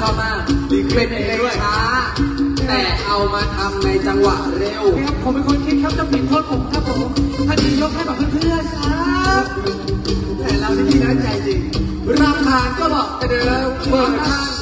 ชอบมากเป็นเพลงช้า แต่เอามาทำในจังหวะเร็ว ครับผมเป็นคนคิดครับจะผิดโทษผมครับผมท่านนี้ยกให้กับเพื่อนๆครับแต่เราที่มีน้ำใจจริงราคาก็บอกแต่เดิมเปิดทาง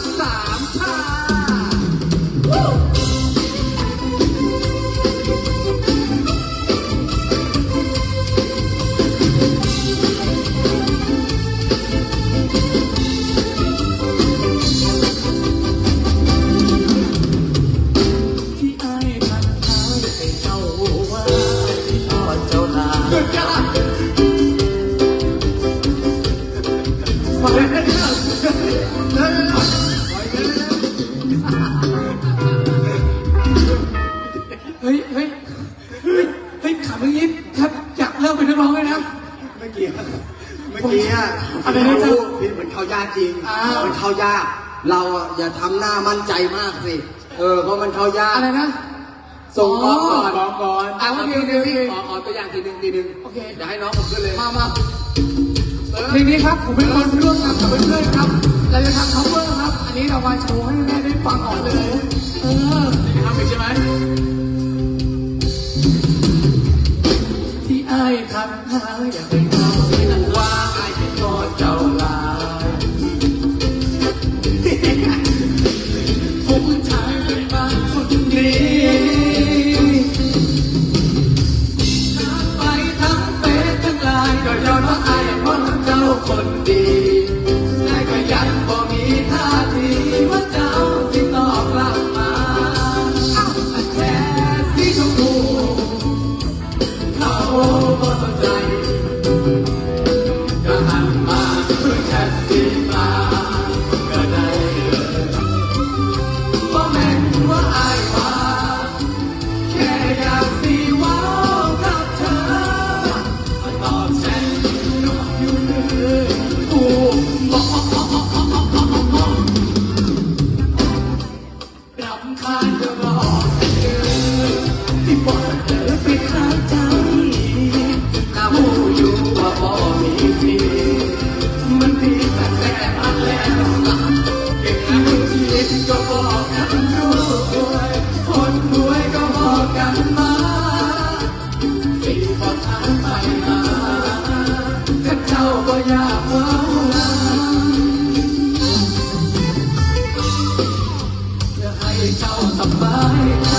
สุดยอดฟังได้ไหมเฮ้ยเฮ้ยเฮ้ยเฮ้ยขำอย่างนี้ครับอยากเลิกเป็นนักร้องเลยนะ เมื่อกี้เมื่อกี้อะอะไรนะจ๊ะพี่เหมือนเขายากจริงอ่ามันเขายาก เราอะอย่าทำหน้ามั่นใจมากสิ เออเพราะมันเขายาก อะไรนะ ส่งกองก่อนกองก่อนอะโอเคโอเคโอเคขอขอตัวอย่างทีหนึ่งทีหนึ่งโอเคเดี๋ยวให้น้องผมขึ้นเลยมามาเพลงนี้ครับผมเป็นคนร่วมงานกับเพื่อนๆครับ เราจะทำ cover ครับ อันนี้เรามาโชว์ให้แม่ได้ฟังก่อนเลย เออนี่ทำอีกใช่ไหมที่ไอ้ายทำหาอยากให้เขา ดีและก็ยังบ่มีท่าทีว่าเจ้าที่ตอบกลับมาอ้าวแค่สีชมพูเขาก็สนใจ เ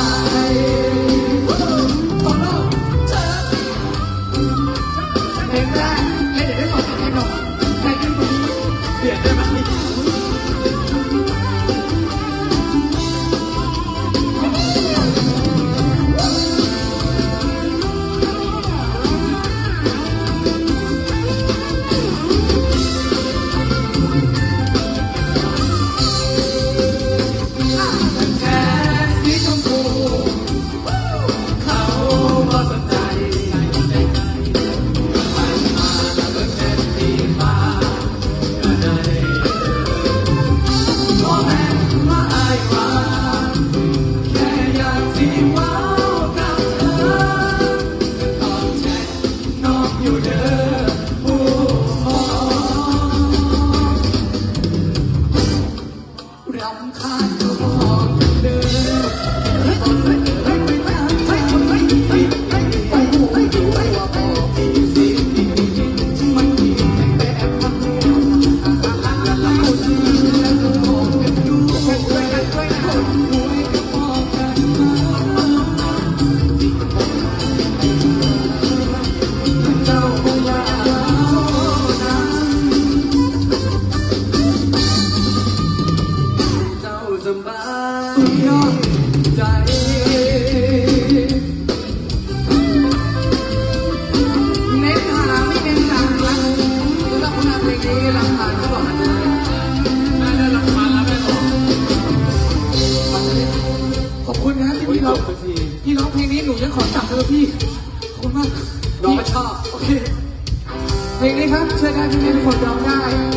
นะที่พี่ร้องพี่ร้องเพลงนี้หนูยังขอจับเลยพี่ขอบคุณมากน้องก็ชอบ โอเค เพลงนี้ครับเชื่อได้ที่ทุกคนร้องได้